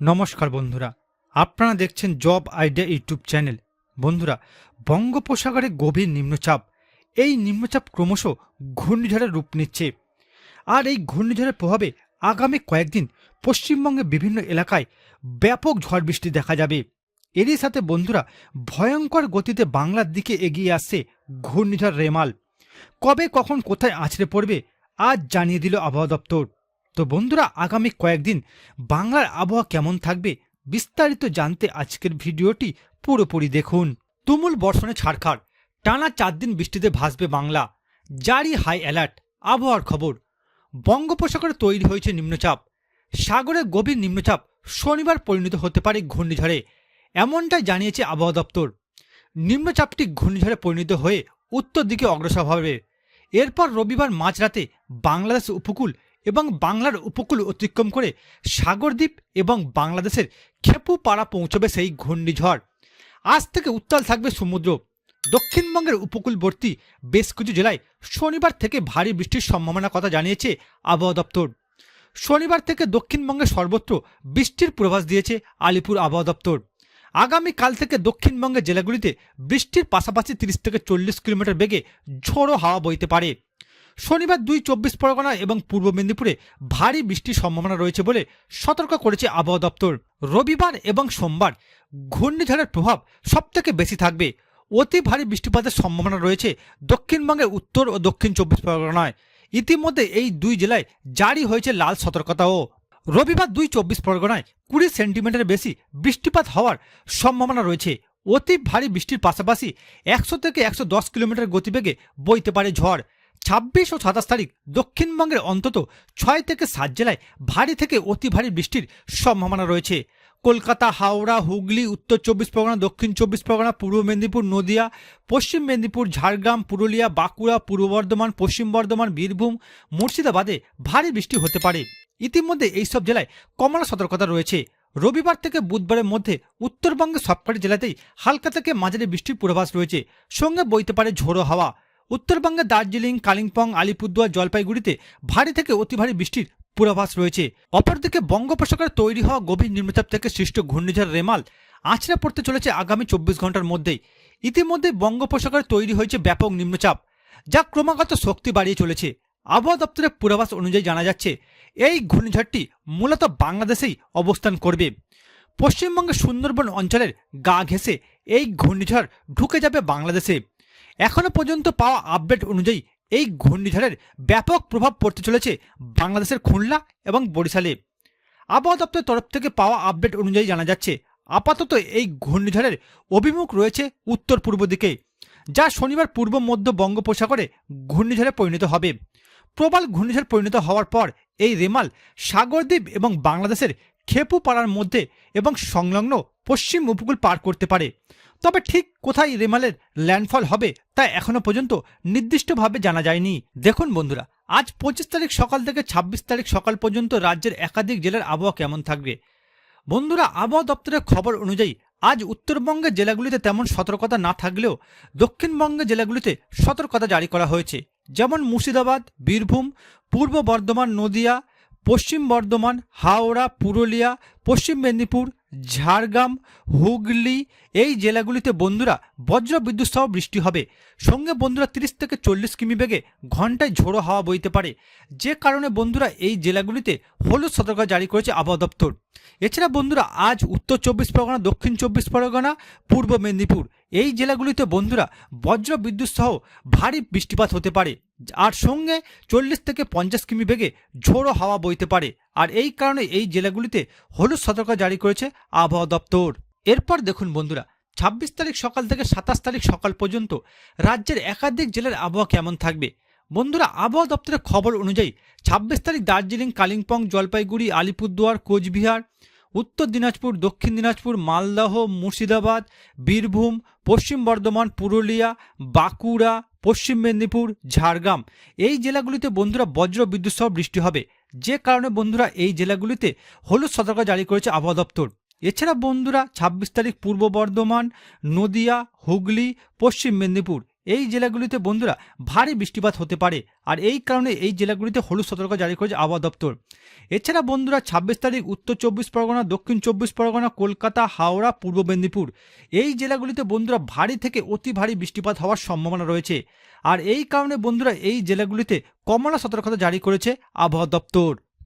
নমস্কার বন্ধুরা, আপনারা দেখছেন জব আইডিয়া ইউটিউব চ্যানেল। বন্ধুরা, বঙ্গোপসাগরে গভীর নিম্নচাপ। এই নিম্নচাপ ক্রমশ ঘূর্ণিঝড়ের রূপ নিচ্ছে। আর এই ঘূর্ণিঝড়ের প্রভাবে আগামী কয়েকদিন পশ্চিমবঙ্গের বিভিন্ন এলাকায় ব্যাপক ঝড় বৃষ্টি দেখা যাবে। এরই সাথে বন্ধুরা, ভয়ঙ্কর গতিতে বাংলার দিকে এগিয়ে আসছে ঘূর্ণিঝড় রেমাল। কবে কখন কোথায় আছড়ে পড়বে, আজ জানিয়ে দিল আবহাওয়া দপ্তর। তো বন্ধুরা, আগামী কয়েকদিন বাংলার আবহাওয়া কেমন থাকবে বিস্তারিত জানতে আজকের ভিডিওটি পুরোপুরি দেখুন। তুমুল বর্ষণে ছাড়খাড়, টানা চার দিন বৃষ্টিতে ভাসবে বাংলা। জারি হাই অ্যালার্ট, আবহাওয়ার খবর। বঙ্গোপসাগরে তৈরি হয়েছে নিম্নচাপ। সাগরে গভীর নিম্নচাপ শনিবার পরিণত হতে পারে ঘূর্ণিঝড়ে, এমনটাই জানিয়েছে আবহাওয়া দপ্তর। নিম্নচাপটি ঘূর্ণিঝড়ে পরিণত হয়ে উত্তর দিকে অগ্রসর হবে। এরপর রবিবার মাঝরাতে বাংলাদেশ উপকূল এবং বাংলার উপকূল অতিক্রম করে সাগরদ্বীপ এবং বাংলাদেশের খেপুপাড়া পৌঁছবে সেই ঘূর্ণিঝড়। আজ থেকে উত্তাল থাকবে সমুদ্র। দক্ষিণবঙ্গের উপকূলবর্তী বেশ কিছু জেলায় শনিবার থেকে ভারী বৃষ্টির সম্ভাবনার কথা জানিয়েছে আবহাওয়া দপ্তর। শনিবার থেকে দক্ষিণবঙ্গের সর্বত্র বৃষ্টির পূর্বাভাস দিয়েছে আলিপুর আবহাওয়া দপ্তর। আগামীকাল থেকে দক্ষিণবঙ্গের জেলাগুলিতে বৃষ্টির পাশাপাশি তিরিশ থেকে চল্লিশ কিলোমিটার বেগে ঝোড়ো হাওয়া বইতে পারে। শনিবার দুই চব্বিশ পরগনা এবং পূর্ব মেদিনীপুরে ভারী বৃষ্টির সম্ভাবনা রয়েছে বলে সতর্ক করেছে আবহাওয়া দপ্তর। রবিবার এবং সোমবার ঘূর্ণিঝড়ের প্রভাব সবথেকে বেশি থাকবে। অতি ভারী বৃষ্টিপাতের সম্ভাবনা রয়েছে দক্ষিণবঙ্গের উত্তর ও দক্ষিণ চব্বিশ পরগনায়। ইতিমধ্যে এই দুই জেলায় জারি হয়েছে লাল সতর্কতাও। রবিবার দুই চব্বিশ পরগনায় কুড়ি সেন্টিমিটার বেশি বৃষ্টিপাত হওয়ার সম্ভাবনা রয়েছে। অতি ভারী বৃষ্টির পাশাপাশি একশো থেকে একশো দশ কিলোমিটার গতিবেগে বইতে পারে ঝড়। ছাব্বিশ ও সাতাশ তারিখ দক্ষিণবঙ্গের অন্তত ছয় থেকে সাত জেলায় ভারী থেকে অতি ভারী বৃষ্টির সম্ভাবনা রয়েছে। কলকাতা, হাওড়া, হুগলি, উত্তর চব্বিশ পরগনা, দক্ষিণ চব্বিশ পরগনা, পূর্ব মেদিনীপুর, নদিয়া, পশ্চিম মেদিনীপুর, ঝাড়গ্রাম, পুরুলিয়া, বাঁকুড়া, পূর্ব বর্ধমান, পশ্চিম বর্ধমান, বীরভূম, মুর্শিদাবাদে ভারী বৃষ্টি হতে পারে। ইতিমধ্যে এইসব জেলায় কমলা সতর্কতা রয়েছে। রবিবার থেকে বুধবারের মধ্যে উত্তরবঙ্গের সবকটি জেলাতেই হালকা থেকে মাঝারি বৃষ্টির পূর্বাভাস রয়েছে। সঙ্গে বইতে পারে ঝোড়ো হাওয়া। উত্তরবঙ্গের দার্জিলিং, কালিম্পং, আলিপুরদুয়ার, জলপাইগুড়িতে ভারী থেকে অতি ভারী বৃষ্টির পূর্বাভাস রয়েছে। অপরদিকে বঙ্গোপসাগরে তৈরি হওয়া গভীর নিম্নচাপ থেকে সৃষ্ট ঘূর্ণিঝড় রেমাল আছড়ে পড়তে চলেছে আগামী চব্বিশ ঘণ্টার মধ্যেই। ইতিমধ্যে বঙ্গোপসাগরে তৈরি হয়েছে ব্যাপক নিম্নচাপ, যা ক্রমাগত শক্তি বাড়িয়ে চলেছে। আবহাওয়া দপ্তরের পূর্বাভাস অনুযায়ী জানা যাচ্ছে, এই ঘূর্ণিঝড়টি মূলত বাংলাদেশেই অবস্থান করবে। পশ্চিমবঙ্গের সুন্দরবন অঞ্চলের গা ঘেঁষে এই ঘূর্ণিঝড় ঢুকে যাবে বাংলাদেশে। এখনও পর্যন্ত পাওয়া আপডেট অনুযায়ী এই ঘূর্ণিঝড়ের ব্যাপক প্রভাব পড়তে চলেছে বাংলাদেশের খুলনা এবং বরিশালে। আবহাওয়া দপ্তরের তরফ থেকে পাওয়া আপডেট অনুযায়ী জানা যাচ্ছে, আপাতত এই ঘূর্ণিঝড়ের অভিমুখ রয়েছে উত্তর পূর্ব দিকে, যা শনিবার পূর্ব মধ্য বঙ্গোপসাগরে ঘূর্ণিঝড়ে পরিণত হবে। প্রবল ঘূর্ণিঝড় পরিণত হওয়ার পর এই রেমাল সাগরদ্বীপ এবং বাংলাদেশের খেপু পাড়ার মধ্যে এবং সংলগ্ন পশ্চিম উপকূল পার করতে পারে। তবে ঠিক কোথায় রেমালের ল্যান্ডফল হবে তা এখনও পর্যন্ত নির্দিষ্টভাবে জানা যায়নি। দেখুন বন্ধুরা, আজ পঁচিশ তারিখ সকাল থেকে ছাব্বিশ তারিখ সকাল পর্যন্ত রাজ্যের একাধিক জেলার আবহাওয়া কেমন থাকবে? বন্ধুরা, আবহাওয়া দপ্তরের খবর অনুযায়ী, আজ উত্তরবঙ্গের জেলাগুলিতে তেমন সতর্কতা না থাকলেও দক্ষিণবঙ্গের জেলাগুলিতে সতর্কতা জারি করা হয়েছে। যেমন মুর্শিদাবাদ, বীরভূম, পূর্ব বর্ধমান, নদিয়া, পশ্চিম বর্ধমান, হাওড়া, পুরুলিয়া, পশ্চিম মেদিনীপুর ঝাড়গ্রাম, হুগলি, এই জেলাগুলিতে বন্ধুরা বজ্র বিদ্যুৎ সহ বৃষ্টি হবে। সঙ্গে বন্ধুরা তিরিশ থেকে চল্লিশ কিমি বেগে ঘন্টায় ঝোড়ো হাওয়া বইতে পারে। যে কারণে বন্ধুরা এই জেলাগুলিতে হলুদ সতর্কতা জারি করেছে আবহাওয়া দপ্তর। এছাড়া বন্ধুরা আজ উত্তর চব্বিশ পরগনা, দক্ষিণ চব্বিশ পরগনা, পূর্ব মেদিনীপুর এই জেলাগুলিতে বন্ধুরা বজ্র বিদ্যুৎ সহ ভারী বৃষ্টিপাত হতে পারে, আর সঙ্গে চল্লিশ থেকে পঞ্চাশ কিমি বেগে ঝোড়ো হাওয়া বইতে পারে। আর এই কারণে এই জেলাগুলিতে হলুদ সতর্কতা জারি করেছে আবহাওয়া দপ্তর। এরপর দেখুন বন্ধুরা, ছাব্বিশ তারিখ সকাল থেকে সাতাশ তারিখ সকাল পর্যন্ত রাজ্যের একাধিক জেলার আবহাওয়া কেমন থাকবে? বন্ধুরা, আবহাওয়া দপ্তরের খবর অনুযায়ী ছাব্বিশ তারিখ দার্জিলিং, কালিম্পং, জলপাইগুড়ি, আলিপুরদুয়ার, কোচবিহার উত্তর দিনাজপুর, দক্ষিণ দিনাজপুর, মালদহ, মুর্শিদাবাদ, বীরভূম, পশ্চিম বর্ধমান, পুরুলিয়া, বাঁকুড়া, পশ্চিম মেদিনীপুর, ঝাড়গ্রাম। এই জেলাগুলিতে বন্ধুরা বজ্র বিদ্যুৎ সহ বৃষ্টি হবে। যে কারণে বন্ধুরা এই জেলাগুলিতে হলুদ সতর্কতা জারি করেছে আবহাওয়া দপ্তর। এছাড়া বন্ধুরা ছাব্বিশ তারিখ পূর্ব বর্ধমান, নদিয়া, হুগলি, পশ্চিম মেদিনীপুর। এই জেলাগুলিতে বন্ধুরা ভারী বৃষ্টিপাত হতে পারে, আর এই কারণে এই জেলাগুলিতে হলুদ সতর্ক জারি করেছে আবহাওয়া দপ্তর। এছাড়া বন্ধুরা ছাব্বিশ তারিখ উত্তর চব্বিশ পরগনা, দক্ষিণ চব্বিশ পরগনা, কলকাতা, হাওড়া, পূর্ব মেদিনীপুর। এই জেলাগুলিতে বন্ধুরা ভারী থেকে অতি ভারী বৃষ্টিপাত হওয়ার সম্ভাবনা রয়েছে। আর এই কারণে বন্ধুরা এই জেলাগুলিতে কমলা সতর্কতা জারি করেছে আবহাওয়া দপ্তর।